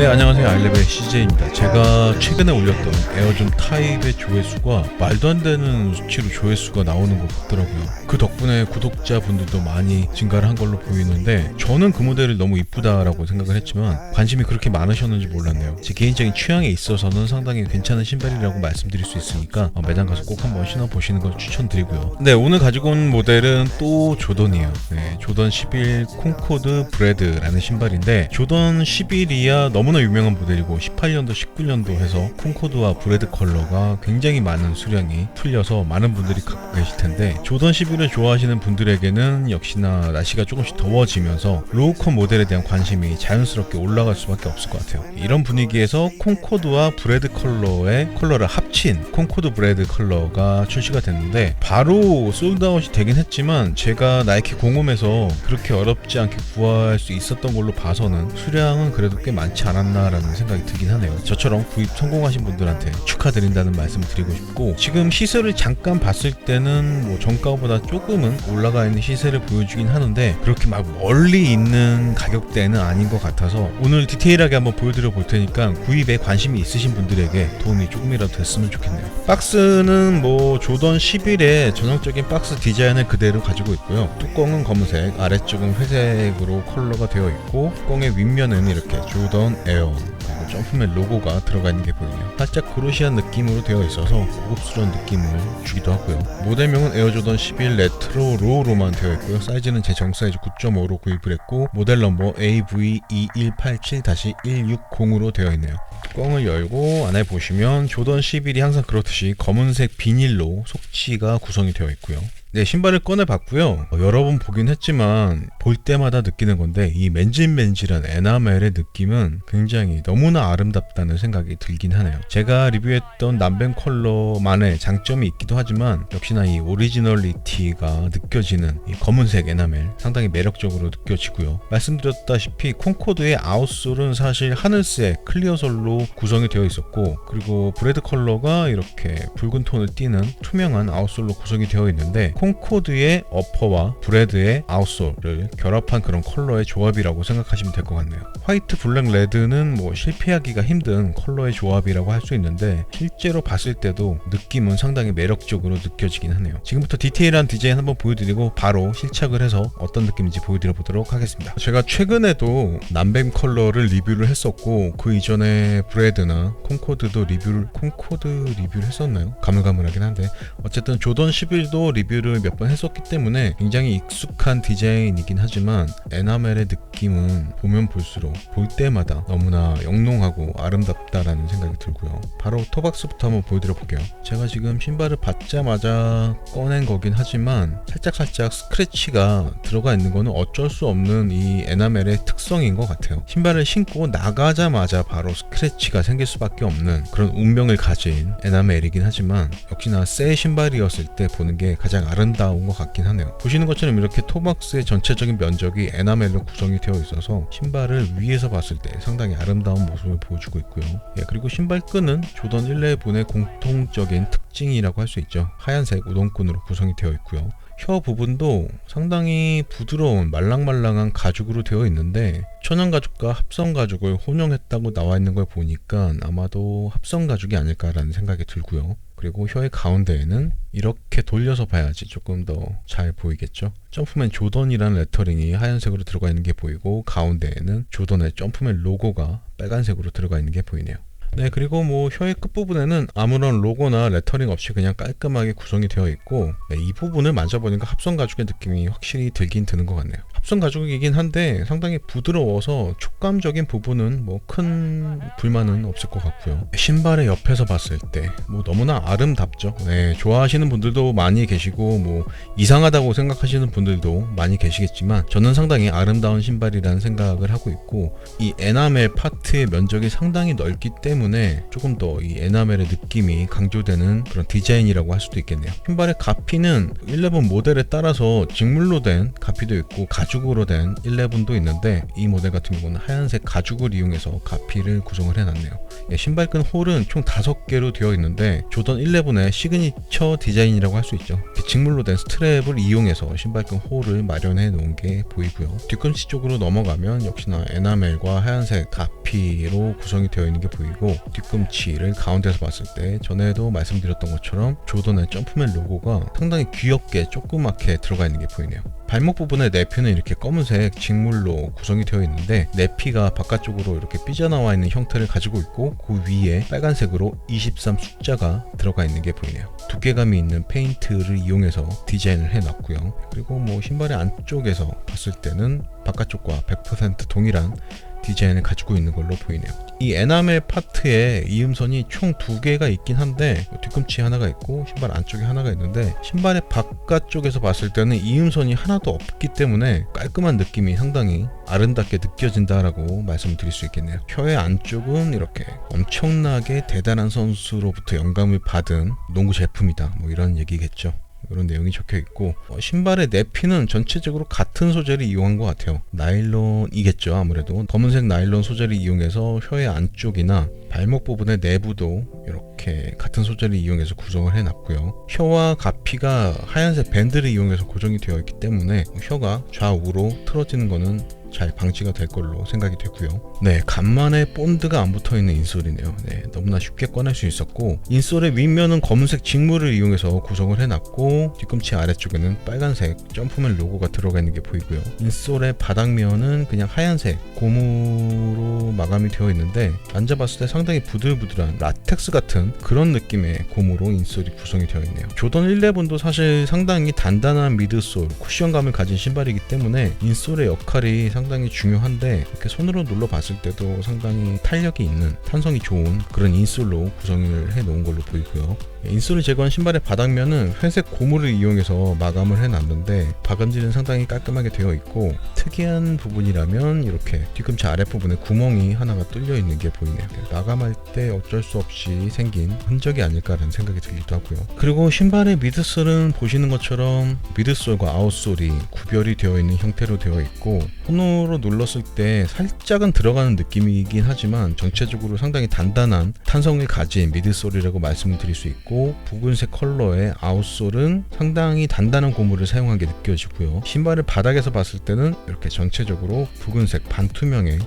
네 안녕하세요. 아이레벨 CJ입니다. 제가 최근에 올렸던 에어존 타입의 조회수가 말도 안 되는 수치로 조회수가 나오는 것 같더라고요. 그 덕분에 구독자분들도 많이 증가를 한 걸로 보이는데 저는 그 모델을 너무 이쁘다라고 생각을 했지만 관심이 그렇게 많으셨는지 몰랐네요. 제 개인적인 취향에 있어서는 상당히 괜찮은 신발이라고 말씀드릴 수 있으니까 어, 매장 가서 꼭 한번 신어보시는 걸 추천드리고요. 네 오늘 가지고 온 모델은 또 조던이에요. 네, 조던 11 콩코드 브레드라는 신발인데 조던 11이야 너무 나 유명한 모델이고 18년도 19년도 해서 콩코드와 브레드 컬러가 굉장히 많은 수량이 풀려서 많은 분들이 갖고 계실 텐데 조던 11을 좋아하시는 분들에게는 역시나 날씨가 조금씩 더워지면서 로우컷 모델에 대한 관심이 자연스럽게 올라갈 수밖에 없을 것 같아요. 이런 분위기에서 콩코드와 브레드 컬러의 컬러를 합친 콩코드 브레드 컬러가 출시가 됐는데 바로 솔드아웃이 되긴 했지만 제가 나이키 공홈에서 그렇게 어렵지 않게 구할 수 있었던 걸로 봐서는 수량은 그래도 꽤 많지 않았 나라는 생각이 들긴 하네요. 저처럼 구입 성공하신 분들한테 축하드린다는 말씀을 드리고 싶고 지금 시세를 잠깐 봤을 때는 뭐 정가보다 조금은 올라가 있는 시세를 보여주긴 하는데 그렇게 막 멀리 있는 가격대는 아닌 것 같아서 오늘 디테일하게 한번 보여드려 볼 테니까 구입에 관심이 있으신 분들에게 도움이 조금이라도 됐으면 좋겠네요. 박스는 뭐 조던 11의 전형적인 박스 디자인을 그대로 가지고 있고요. 뚜껑은 검은색, 아래쪽은 회색으로 컬러가 되어 있고 뚜껑의 윗면은 이렇게 조던 에어 그리고 점프맨 로고가 들어가 있는 게 보이네요. 살짝 그로시한 느낌으로 되어 있어서 고급스러운 느낌을 주기도 하고요. 모델명은 에어조던 11 레트로 로우로만 되어 있고요. 사이즈는 제 정 사이즈 9.5로 구입을 했고 모델 넘버 AV2187-160으로 되어 있네요. 뚜껑을 열고 안에 보시면 조던 11이 항상 그렇듯이 검은색 비닐로 속치가 구성이 되어 있고요. 네, 신발을 꺼내 봤고요. 어, 여러 번 보긴 했지만 볼 때마다 느끼는 건데 이 맨질맨질한 에나멜의 느낌은 굉장히 너무나 아름답다는 생각이 들긴 하네요. 제가 리뷰했던 남벤 컬러만의 장점이 있기도 하지만 역시나 이 오리지널리티가 느껴지는 이 검은색 에나멜 상당히 매력적으로 느껴지고요. 말씀드렸다시피 콩코드의 아웃솔은 사실 하늘색 클리어솔로 구성이 되어 있었고 그리고 브레드 컬러가 이렇게 붉은 톤을 띠는 투명한 아웃솔로 구성이 되어 있는데 콩코드의 어퍼와 브레드의 아웃솔을 결합한 그런 컬러의 조합이라고 생각하시면 될 것 같네요. 화이트, 블랙, 레드는 뭐 실패하기가 힘든 컬러의 조합이라고 할 수 있는데 실제로 봤을 때도 느낌은 상당히 매력적으로 느껴지긴 하네요. 지금부터 디테일한 디자인 한번 보여드리고 바로 실착을 해서 어떤 느낌인지 보여드려 보도록 하겠습니다. 제가 최근에도 남뱀 컬러를 리뷰를 했었고 그 이전에 브레드나 콩코드도 리뷰를 콩코드 리뷰를 했었나요? 가물가물하긴 한데 어쨌든 조던 11도 리뷰를 몇 번 했었기 때문에 굉장히 익숙한 디자인이긴 하지만 에나멜의 느낌 은 보면 볼수록 볼 때마다 너무나 영롱하고 아름답다라는 생각이 들고요. 바로 토박스부터 한번 보여드려 볼게요. 제가 지금 신발을 받자마자 꺼낸 거긴 하지만 살짝살짝 스크래치가 들어가 있는 거는 어쩔 수 없는 이 에나멜의 특성인 것 같아요. 신발을 신고 나가자마자 바로 스크래치가 생길 수밖에 없는 그런 운명을 가진 에나멜이긴 하지만 역시나 새 신발이었을 때 보는 게 가장 아름다운 것 같긴 하네요. 보시는 것처럼 이렇게 토박스의 전체적인 면적이 에나멜로 구성이 되어 있어서 신발을 위에서 봤을 때 상당히 아름다운 모습을 보여주고 있고요. 예, 그리고 신발 끈은 조던 1레분의 공통적인 특징이라고 할 수 있죠. 하얀색 우동끈으로 구성이 되어 있고요. 혀 부분도 상당히 부드러운 말랑말랑한 가죽으로 되어 있는데 천연 가죽과 합성 가죽을 혼용했다고 나와 있는 걸 보니까 아마도 합성 가죽이 아닐까라는 생각이 들고요. 그리고 혀의 가운데에는 이렇게 돌려서 봐야지 조금 더 잘 보이겠죠. 점프맨 조던이라는 레터링이 하얀색으로 들어가 있는 게 보이고 가운데에는 조던의 점프맨 로고가 빨간색으로 들어가 있는 게 보이네요. 네, 그리고 뭐 혀의 끝부분에는 아무런 로고나 레터링 없이 그냥 깔끔하게 구성이 되어 있고 네, 이 부분을 만져보니까 합성 가죽의 느낌이 확실히 들긴 드는 것 같네요. 합성 가죽이긴 한데 상당히 부드러워서 촉감적인 부분은 뭐 큰 불만은 없을 것 같고요. 신발의 옆에서 봤을 때 뭐 너무나 아름답죠. 네, 좋아하시는 분들도 많이 계시고 뭐 이상하다고 생각하시는 분들도 많이 계시겠지만 저는 상당히 아름다운 신발이라는 생각을 하고 있고 이 에나멜 파트의 면적이 상당히 넓기 때문에 조금 더 이 에나멜의 느낌이 강조되는 그런 디자인이라고 할 수도 있겠네요. 신발의 가피는 11 모델에 따라서 직물로 된 가피도 있고 가 죽으로 된 11도 있는데 이 모델 같은 경우는 하얀색 가죽을 이용해서 가피를 구성을 해놨네요. 예, 신발끈 홀은 총 5개로 되어 있는데 조던 11의 시그니처 디자인이라고 할 수 있죠. 이렇게 직물로 된 스트랩을 이용해서 신발끈 홀을 마련해 놓은 게 보이고요. 뒤꿈치 쪽으로 넘어가면 역시나 에나멜과 하얀색 가피로 구성이 되어 있는 게 보이고 뒤꿈치를 가운데서 봤을 때 전에도 말씀드렸던 것처럼 조던의 점프맨 로고가 상당히 귀엽게 조그맣게 들어가 있는 게 보이네요. 발목 부분의 내피는 이렇게 검은색 직물로 구성이 되어 있는데 내피가 바깥쪽으로 이렇게 삐져나와 있는 형태를 가지고 있고 그 위에 빨간색으로 23 숫자가 들어가 있는 게 보이네요. 두께감이 있는 페인트를 이용해서 디자인을 해놨고요. 그리고 뭐 신발의 안쪽에서 봤을 때는 바깥쪽과 100% 동일한 디자인을 가지고 있는 걸로 보이네요. 이 에나멜 파트에 이음선이 총 두 개가 있긴 한데 뒤꿈치 하나가 있고 신발 안쪽에 하나가 있는데 신발의 바깥쪽에서 봤을 때는 이음선이 하나도 없기 때문에 깔끔한 느낌이 상당히 아름답게 느껴진다라고 말씀드릴 수 있겠네요. 혀의 안쪽은 이렇게 엄청나게 대단한 선수로부터 영감을 받은 농구 제품이다. 뭐 이런 얘기겠죠. 이런 내용이 적혀 있고 어, 신발의 내피는 전체적으로 같은 소재를 이용한 것 같아요. 나일론이겠죠 아무래도 검은색 나일론 소재를 이용해서 혀의 안쪽이나 발목 부분의 내부도 이렇게 같은 소재를 이용해서 구성을 해놨고요. 혀와 가피가 하얀색 밴드를 이용해서 고정이 되어 있기 때문에 혀가 좌우로 틀어지는 것은 잘 방지가 될 걸로 생각이 되고요. 네, 간만에 본드가 안 붙어 있는 인솔이네요. 네, 너무나 쉽게 꺼낼 수 있었고 인솔의 윗면은 검은색 직물을 이용해서 구성을 해놨고 뒤꿈치 아래쪽에는 빨간색 점프맨 로고가 들어가 있는 게 보이고요. 인솔의 바닥면은 그냥 하얀색 고무로 마감이 되어 있는데 만져봤을 때 상당히 부들부들한 라텍스 같은 그런 느낌의 고무로 인솔이 구성이 되어 있네요. 조던 11도 사실 상당히 단단한 미드솔, 쿠션감을 가진 신발이기 때문에 인솔의 역할이 상당히 중요한데 이렇게 손으로 눌러 봤을 때도 상당히 탄력이 있는 탄성이 좋은 그런 인솔로 구성을 해 놓은 걸로 보이고요. 인솔을 제거한 신발의 바닥면은 회색 고무를 이용해서 마감을 해놨는데 박음질은 상당히 깔끔하게 되어 있고 특이한 부분이라면 이렇게 뒤꿈치 아랫부분에 구멍이 하나가 뚫려 있는 게 보이네요. 마감할 때 어쩔 수 없이 생긴 흔적이 아닐까라는 생각이 들기도 하고요. 그리고 신발의 미드솔은 보시는 것처럼 미드솔과 아웃솔이 구별이 되어 있는 형태로 되어 있고 손으로 눌렀을 때 살짝은 들어가는 느낌이긴 하지만 전체적으로 상당히 단단한 탄성을 가진 미드솔이라고 말씀을 드릴 수 있고 있고 붉은색 컬러의 아웃솔은 상당히 단단한 고무를 사용한 게 느껴지고요. 신발을 바닥에서 봤을 때는 이렇게 전체적으로 붉은색 반투명의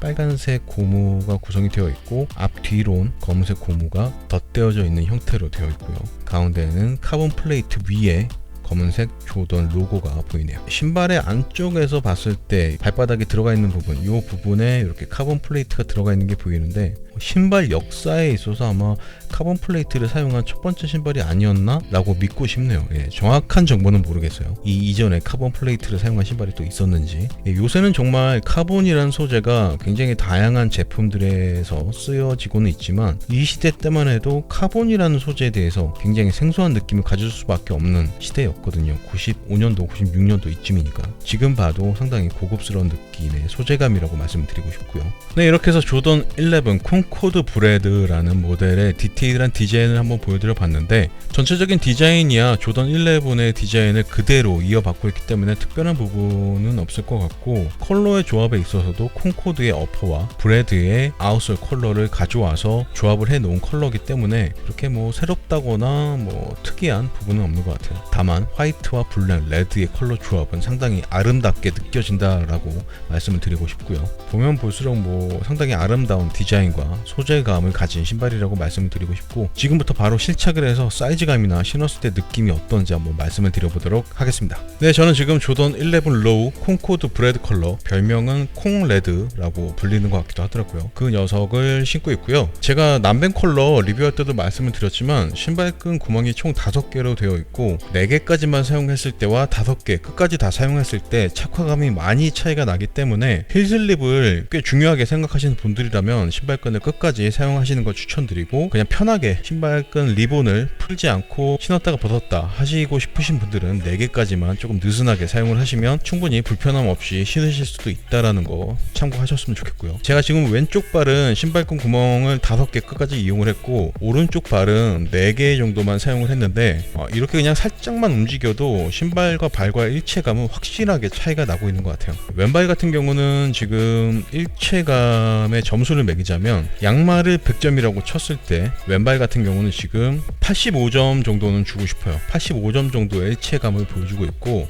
빨간색 고무가 구성이 되어 있고 앞뒤론 검은색 고무가 덧대어져 있는 형태로 되어 있고요. 가운데에는 카본 플레이트 위에 검은색 조던 로고가 보이네요. 신발의 안쪽에서 봤을 때 발바닥에 들어가 있는 부분, 이 부분에 이렇게 카본 플레이트가 들어가 있는 게 보이는데 신발 역사에 있어서 아마 카본 플레이트를 사용한 첫 번째 신발이 아니었나? 라고 믿고 싶네요. 예, 정확한 정보는 모르겠어요. 이 이전에 카본 플레이트를 사용한 신발이 또 있었는지. 예, 요새는 정말 카본이라는 소재가 굉장히 다양한 제품들에서 쓰여지고는 있지만 이 시대 때만 해도 카본이라는 소재에 대해서 굉장히 생소한 느낌을 가질 수밖에 없는 시대였거든요. 95년도, 96년도 이쯤이니까. 지금 봐도 상당히 고급스러운 느낌의 소재감이라고 말씀드리고 싶고요. 네, 이렇게 해서 조던 11 콩 코드 브레드라는 모델의 디테일한 디자인을 한번 보여드려 봤는데 전체적인 디자인이야 조던 11의 디자인을 그대로 이어받고 있기 때문에 특별한 부분은 없을 것 같고 컬러의 조합에 있어서도 콩코드의 어퍼와 브레드의 아웃솔 컬러를 가져와서 조합을 해 놓은 컬러기 때문에 그렇게 뭐 새롭다거나 뭐 특이한 부분은 없는 것 같아요. 다만 화이트와 블랙, 레드의 컬러 조합은 상당히 아름답게 느껴진다라고 말씀을 드리고 싶고요. 보면 볼수록 뭐 상당히 아름다운 디자인과 소재감을 가진 신발이라고 말씀을 드리고 싶고 지금부터 바로 실착을 해서 사이즈감이나 신었을 때 느낌이 어떤지 한번 말씀을 드려보도록 하겠습니다. 네, 저는 지금 조던 11 로우 콩코드 브레드 컬러 별명은 콩레드라고 불리는 것 같기도 하더라고요. 그 녀석을 신고 있고요. 제가 남벤 컬러 리뷰할 때도 말씀을 드렸지만 신발끈 구멍이 총 5개로 되어 있고 4개까지만 사용했을 때와 5개 끝까지 다 사용했을 때 착화감이 많이 차이가 나기 때문에 힐 슬립을 꽤 중요하게 생각하시는 분들이라면 신발끈을 끝 까지 사용하시는 걸 추천드리고 그냥 편하게 신발끈 리본을 풀지 않고 신었다가 벗었다 하시고 싶으신 분들은 4개까지만 조금 느슨하게 사용을 하시면 충분히 불편함 없이 신으실 수도 있다라는 거 참고하셨으면 좋겠고요. 제가 지금 왼쪽 발은 신발끈 구멍을 5개 끝까지 이용을 했고 오른쪽 발은 4개 정도만 사용을 했는데 어, 이렇게 그냥 살짝만 움직여도 신발과 발과의 일체감은 확실하게 차이가 나고 있는 것 같아요. 왼발 같은 경우는 지금 일체감의 점수를 매기자면 양말을 100점이라고 쳤을 때 왼발 같은 경우는 지금 85점 정도는 주고 싶어요. 85점 정도의 일체감을 보여주고 있고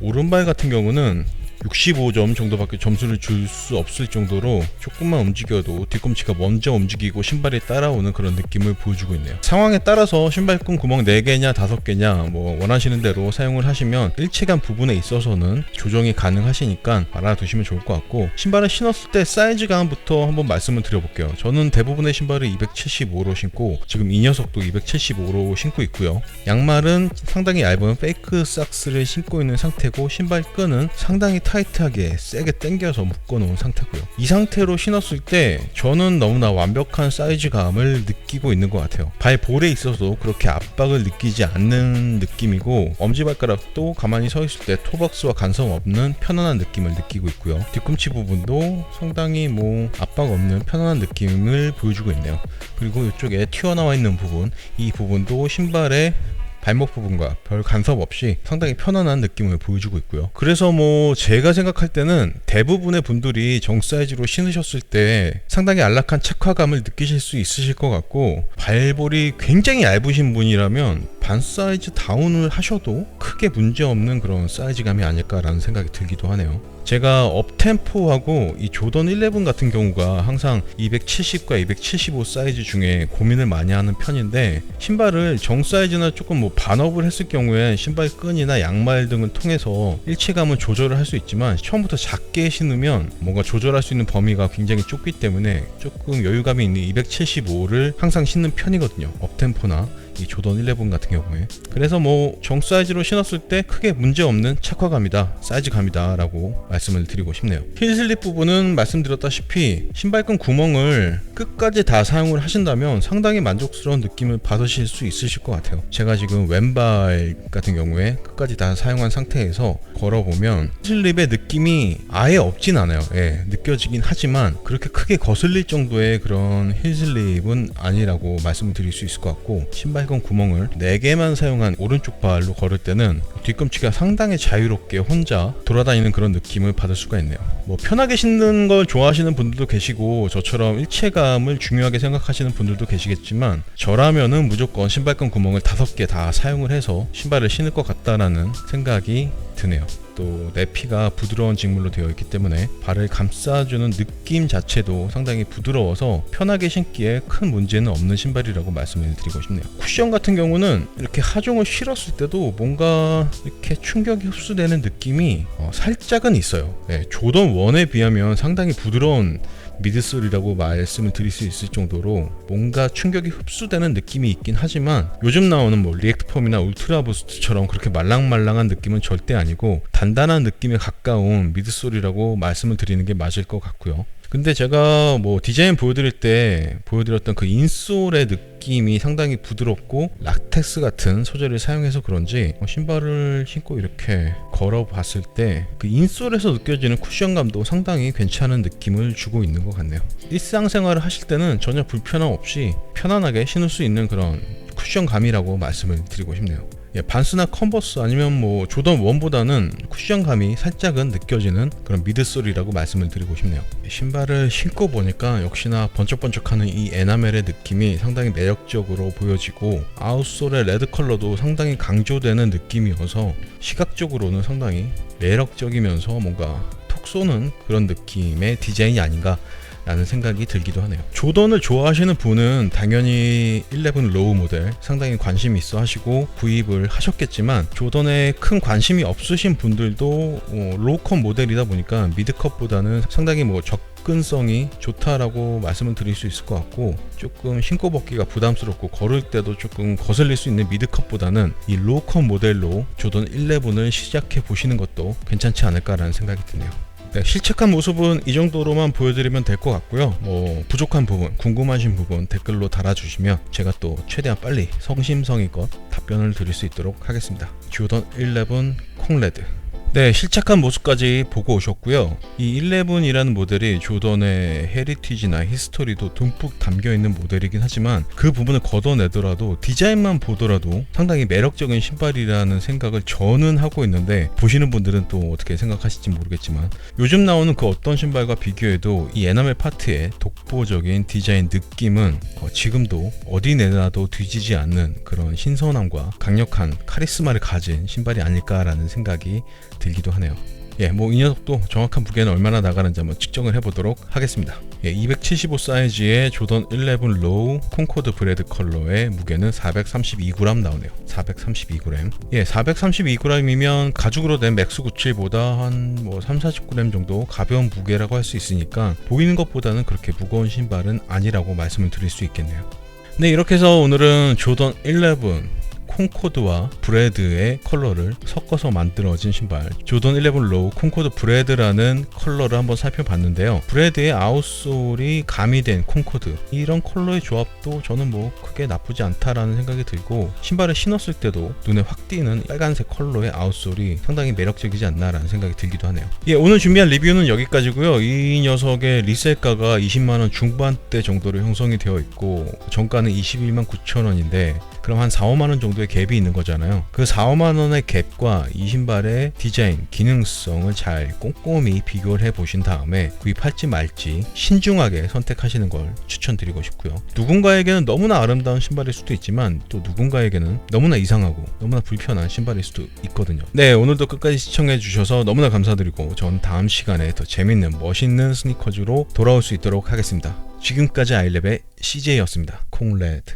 오른발 같은 경우는 65점 정도밖에 점수를 줄 수 없을 정도로 조금만 움직여도 뒤꿈치가 먼저 움직이고 신발이 따라오는 그런 느낌을 보여주고 있네요. 상황에 따라서 신발끈 구멍 4개냐 5개냐 뭐 원하시는 대로 사용을 하시면 일체감 부분에 있어서는 조정이 가능하시니까 알아두시면 좋을 것 같고 신발을 신었을 때 사이즈 감부터 한번 말씀을 드려볼게요. 저는 대부분의 신발을 275로 신고 지금 이 녀석도 275로 신고 있고요. 양말은 상당히 얇은 페이크 삭스를 신고 있는 상태고 신발 끈은 상당히 타이트하게 세게 당겨서 묶어놓은 상태고요. 이 상태로 신었을 때 저는 너무나 완벽한 사이즈감을 느끼고 있는 것 같아요. 발 볼에 있어서 그렇게 압박을 느끼지 않는 느낌이고 엄지발가락도 가만히 서 있을 때 토박스와 간섭 없는 편안한 느낌을 느끼고 있고요. 뒤꿈치 부분도 상당히 뭐 압박 없는 편안한 느낌을 보여주고 있네요. 그리고 이쪽에 튀어나와 있는 부분, 이 부분도 신발의 발목 부분과 별 간섭 없이 상당히 편안한 느낌을 보여주고 있고요. 그래서 뭐 제가 생각할 때는 대부분의 분들이 정 사이즈로 신으셨을 때 상당히 안락한 착화감을 느끼실 수 있으실 것 같고 발볼이 굉장히 얇으신 분이라면 반 사이즈 다운을 하셔도 크게 문제 없는 그런 사이즈감이 아닐까라는 생각이 들기도 하네요. 제가 업템포하고 이 조던 11 같은 경우가 항상 270과 275 사이즈 중에 고민을 많이 하는 편인데 신발을 정 사이즈나 조금 뭐 반업을 했을 경우에 신발 끈이나 양말 등을 통해서 일체감을 조절을 할 수 있지만 처음부터 작게 신으면 뭔가 조절할 수 있는 범위가 굉장히 좁기 때문에 조금 여유감이 있는 275를 항상 신는 편이거든요. 업템포나 이 조던 11 같은 경우에. 그래서 뭐 정 사이즈로 신었을 때 크게 문제 없는 착화감이다 사이즈감이다 라고 말씀을 드리고 싶네요. 힐 슬립 부분은 말씀드렸다시피 신발끈 구멍을 끝까지 다 사용을 하신다면 상당히 만족스러운 느낌을 받으실 수 있으실 것 같아요. 제가 지금 왼발 같은 경우에 끝까지 다 사용한 상태에서 걸어보면 슬립의 느낌이 아예 없진 않아요. 예, 느껴지긴 하지만 그렇게 크게 거슬릴 정도의 그런 힐 슬립은 아니라고 말씀을 드릴 수 있을 것 같고 신발 끈 구멍을 4개만 사용한 오른쪽 발로 걸을 때는 뒤꿈치가 상당히 자유롭게 혼자 돌아다니는 그런 느낌을 받을 수가 있네요. 뭐 편하게 신는 걸 좋아하시는 분들도 계시고 저처럼 일체감을 중요하게 생각하시는 분들도 계시겠지만 저라면은 무조건 신발끈 구멍을 다섯 개다 사용을 해서 신발을 신을 것 같다라는 생각이 드네요. 또 내 피가 부드러운 직물로 되어 있기 때문에 발을 감싸주는 느낌 자체도 상당히 부드러워서 편하게 신기에 큰 문제는 없는 신발이라고 말씀을 드리고 싶네요. 쿠션 같은 경우는 이렇게 하중을 실었을 때도 뭔가 이렇게 충격이 흡수되는 느낌이 어, 살짝은 있어요. 네, 조던 1에 비하면 상당히 부드러운 미드솔이라고 말씀을 드릴 수 있을 정도로 뭔가 충격이 흡수되는 느낌이 있긴 하지만 요즘 나오는 뭐 리액트 폼이나 울트라 부스트처럼 그렇게 말랑말랑한 느낌은 절대 아니고 단단한 느낌에 가까운 미드솔이라고 말씀을 드리는 게 맞을 것 같고요. 근데 제가 뭐 디자인 보여드릴 때 보여드렸던 그 인솔의 느낌이 상당히 부드럽고 락텍스 같은 소재를 사용해서 그런지 어, 신발을 신고 이렇게 걸어봤을 때 그 인솔에서 느껴지는 쿠션감도 상당히 괜찮은 느낌을 주고 있는 것 같네요. 일상생활을 하실 때는 전혀 불편함 없이 편안하게 신을 수 있는 그런 쿠션감이라고 말씀을 드리고 싶네요. 예, 반스나 컨버스 아니면 뭐 조던 1보다는 쿠션감이 살짝은 느껴지는 그런 미드솔이라고 말씀을 드리고 싶네요. 신발을 신고 보니까 역시나 번쩍번쩍하는 이 에나멜의 느낌이 상당히 매력적으로 보여지고 아웃솔의 레드 컬러도 상당히 강조되는 느낌이어서 시각적으로는 상당히 매력적이면서 뭔가 톡 쏘는 그런 느낌의 디자인이 아닌가 라는 생각이 들기도 하네요. 조던을 좋아하시는 분은 당연히 11 로우 모델 상당히 관심 있어 하시고 구입을 하셨겠지만 조던에 큰 관심이 없으신 분들도 어, 로우컷 모델이다 보니까 미드컷보다는 상당히 뭐 적, 접근성이 좋다라고 말씀을 드릴 수 있을 것 같고 조금 신고 벗기가 부담스럽고 걸을 때도 조금 거슬릴 수 있는 미드컷보다는 이 로우컷 모델로 조던 11을 시작해 보시는 것도 괜찮지 않을까라는 생각이 드네요. 네, 실측한 모습은 이 정도로만 보여드리면 될 것 같고요. 뭐 부족한 부분, 궁금하신 부분 댓글로 달아주시면 제가 또 최대한 빨리 성심성의껏 답변을 드릴 수 있도록 하겠습니다. 조던 11 콩레드 네, 실착한 모습까지 보고 오셨고요. 이 11이라는 모델이 조던의 헤리티지나 히스토리도 듬뿍 담겨 있는 모델이긴 하지만 그 부분을 걷어내더라도 디자인만 보더라도 상당히 매력적인 신발이라는 생각을 저는 하고 있는데 보시는 분들은 또 어떻게 생각하실지 모르겠지만 요즘 나오는 그 어떤 신발과 비교해도 이 에나멜 파트의 독보적인 디자인 느낌은 어, 지금도 어디 내놔도 뒤지지 않는 그런 신선함과 강력한 카리스마를 가진 신발이 아닐까라는 생각이 들기도 하네요. 예, 뭐 이 녀석도 정확한 무게는 얼마나 나가는지 한번 측정을 해보도록 하겠습니다. 예, 275 사이즈의 조던 11 로우 콩코드 브레드 컬러의 무게는 432g 나오네요. 432g. 예, 432g이면 가죽으로 된 맥스 97보다 한 뭐 3, 40g 정도 가벼운 무게라고 할 수 있으니까 보이는 것보다는 그렇게 무거운 신발은 아니라고 말씀을 드릴 수 있겠네요. 네, 이렇게 해서 오늘은 조던 11 콩코드와 브레드의 컬러를 섞어서 만들어진 신발. 조던 11 로우 콩코드 브레드라는 컬러를 한번 살펴봤는데요. 브레드의 아웃솔이 가미된 콩코드. 이런 컬러의 조합도 저는 뭐 크게 나쁘지 않다라는 생각이 들고 신발을 신었을 때도 눈에 확 띄는 빨간색 컬러의 아웃솔이 상당히 매력적이지 않나라는 생각이 들기도 하네요. 예 오늘 준비한 리뷰는 여기까지고요. 이 녀석의 리셀가가 20만 원 중반대 정도로 형성이 되어 있고 정가는 21만 9천 원인데 그럼 한 4, 5만 원 정도의 갭이 있는 거잖아요. 그 4, 5만 원의 갭과 이 신발의 디자인, 기능성을 잘 꼼꼼히 비교를 해 보신 다음에 구입할지 말지 신중하게 선택하시는 걸 추천드리고 싶고요. 누군가에게는 너무나 아름다운 신발일 수도 있지만 또 누군가에게는 너무나 이상하고 너무나 불편한 신발일 수도 있거든요. 네, 오늘도 끝까지 시청해 주셔서 너무나 감사드리고 전 다음 시간에 더 재밌는 멋있는 스니커즈로 돌아올 수 있도록 하겠습니다. 지금까지 아이랩의 CJ였습니다. 콩레드.